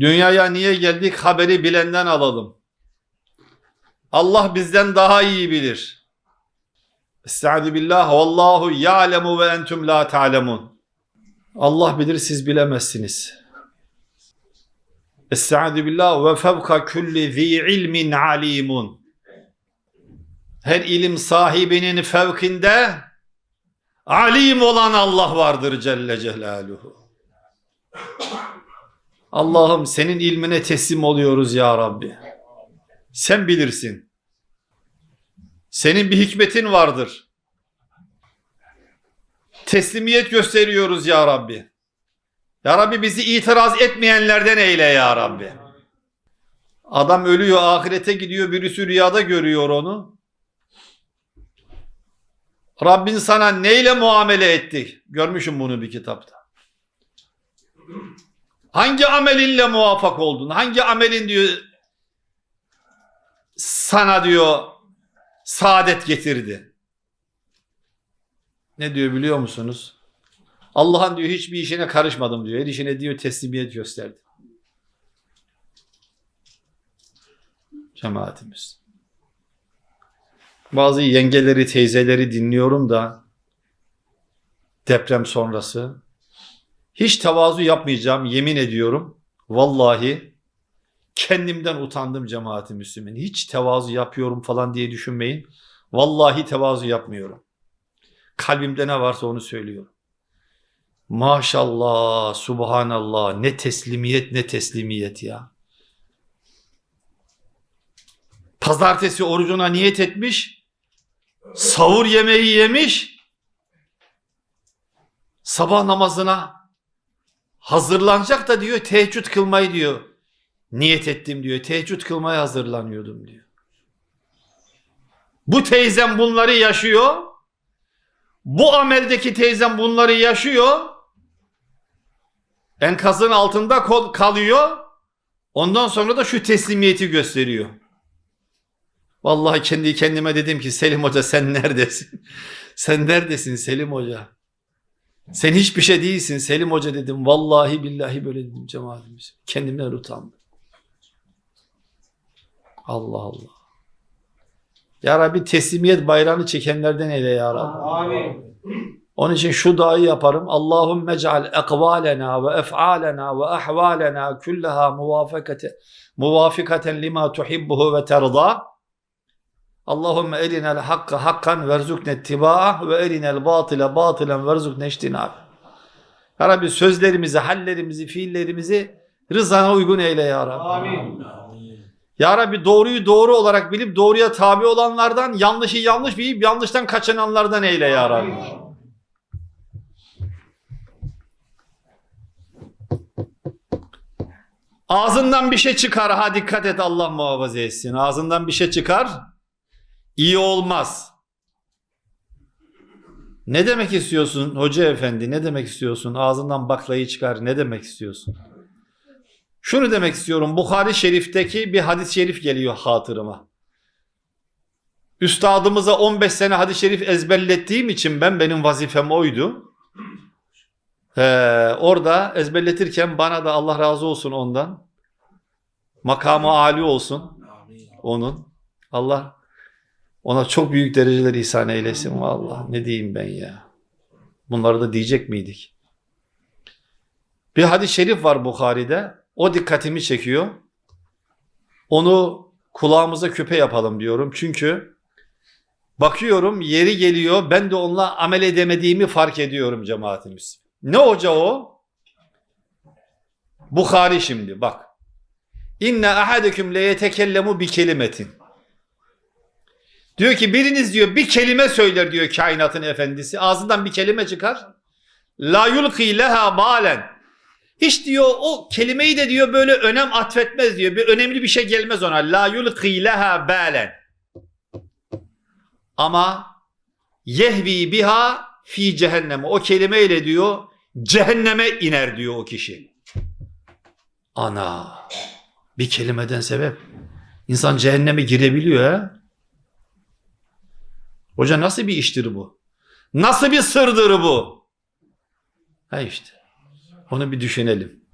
Dünyaya niye geldik haberi bilenden alalım. Allah bizden daha iyi bilir. Estaizu billah. Vallahu ya'lemu ve entum la ta'lemun. Allah bilir siz bilemezsiniz. Estaizu billah ve fevka kulli zi ilmin alimun. Her ilim sahibinin fevkinde alim olan Allah vardır Celle Celaluhu. Allah'ım senin ilmine teslim oluyoruz ya Rabbi. Sen bilirsin. Senin bir hikmetin vardır. Teslimiyet gösteriyoruz ya Rabbi. Ya Rabbi bizi itiraz etmeyenlerden eyle ya Rabbi. Adam ölüyor, ahirete gidiyor, birisi rüyada görüyor onu. Rabbin sana neyle muamele etti? Görmüşüm bunu bir kitapta. Hangi amelinle muvaffak oldun? Hangi amelin diyor sana diyor saadet getirdi? Ne diyor biliyor musunuz? Allah'ın diyor hiçbir işine karışmadım diyor. Her işine diyor teslimiyet gösterdi. Cemaatimiz. Bazı yengeleri, teyzeleri dinliyorum da deprem sonrası hiç tevazu yapmayacağım yemin ediyorum. Vallahi kendimden utandım cemaati Müslümin. Hiç tevazu yapıyorum falan diye düşünmeyin. Vallahi tevazu yapmıyorum. Kalbimde ne varsa onu söylüyorum. Maşallah, subhanallah ne teslimiyet ne teslimiyet ya. Pazartesi orucuna niyet etmiş. Savur yemeği yemiş. Sabah namazına hazırlanacak da diyor teheccüd kılmayı diyor. Niyet ettim diyor. Teheccüd kılmaya hazırlanıyordum diyor. Bu teyzem bunları yaşıyor. Bu ameldeki teyzem bunları yaşıyor. Enkazın altında kol- kalıyor. Ondan sonra da şu teslimiyeti gösteriyor. Vallahi kendi kendime dedim ki Selim Hoca sen neredesin? sen neredesin Selim Hoca? Sen hiçbir şey değilsin Selim Hoca dedim. Vallahi billahi böyle dedim cemaatimiz. Kendimden utandım. Allah Allah. Ya Rabbi teslimiyet bayrağını çekenlerden eyle ya Rabbi. Amin. Onun için şu duayı yaparım. Allahümme ceal ekvalena ve ef'alena ve ahvalena kullaha muvafakate muvafikaten lima tuhibbuhu ve terda. Allahümme elinel hakka hakkan verzukne ittiba'ah ve elinel batile batilen verzukne iştinab. Ya Rabbi sözlerimizi, hallerimizi, fiillerimizi rızana uygun eyle ya Rabbi. Amin. Ya Rabbi doğruyu doğru olarak bilip doğruya tabi olanlardan, yanlışı yanlış bilip yanlıştan kaçınanlardan eyle ya Rabbi. Ağzından bir şey çıkar. Ha dikkat et Allah muhafaza etsin. Ağzından bir şey çıkar. İyi olmaz. Ne demek istiyorsun hoca efendi? Ne demek istiyorsun? Ağzından baklayı çıkar. Ne demek istiyorsun? Şunu demek istiyorum. Bukhari Şerif'teki bir hadis-i şerif geliyor hatırıma. Üstadımıza 15 sene hadis-i şerif ezberlettiğim için ben benim vazifem oydu. Ee, orada ezberletirken bana da Allah razı olsun ondan. Makamı âli olsun onun. Allah ona çok büyük dereceler ihsan eylesin vallahi. Ne diyeyim ben ya. Bunları da diyecek miydik? Bir hadis-i şerif var Bukhari'de. O dikkatimi çekiyor. Onu kulağımıza küpe yapalım diyorum. Çünkü bakıyorum yeri geliyor ben de onunla amel edemediğimi fark ediyorum cemaatimiz. Ne hoca o? Bukhari şimdi bak. İnne ahadeküm le yetekellemu bi kelimetin. Diyor ki biriniz diyor bir kelime söyler diyor kainatın efendisi. Ağzından bir kelime çıkar. La yulqi leha balen. Hiç diyor o kelimeyi de diyor böyle önem atfetmez diyor. Bir önemli bir şey gelmez ona. La yulqi leha balen. Ama yehvi biha fi cehenneme. O kelimeyle diyor cehenneme iner diyor o kişi. Ana. Bir kelimeden sebep. İnsan cehenneme girebiliyor ha. Hoca nasıl bir iştir bu? Nasıl bir sırdır bu? Ha işte. Onu bir düşünelim.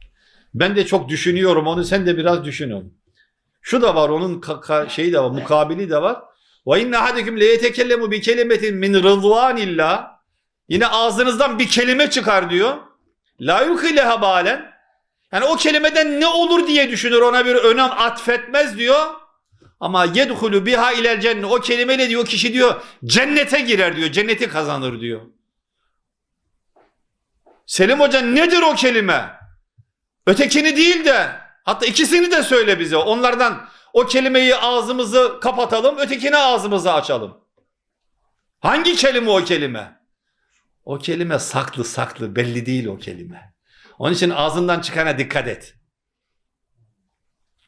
Ben de çok düşünüyorum onu sen de biraz düşün onu. Şu da var onun şeyi de var mukabili de var. Ve inne ahadukum le yetekellemu bi kelimetin min rızvanillah. Yine ağzınızdan bir kelime çıkar diyor. La yukileha balen. Yani o kelimeden ne olur diye düşünür ona bir önem atfetmez diyor. Ama yedhulu biha ilel cennet. O kelimeyle diyor kişi diyor cennete girer diyor. Cenneti kazanır diyor. Selim Hoca nedir o kelime? Ötekini değil de hatta ikisini de söyle bize. Onlardan o kelimeyi ağzımızı kapatalım, ötekine ağzımızı açalım. Hangi kelime o kelime? O kelime saklı saklı belli değil o kelime. Onun için ağzından çıkana dikkat et.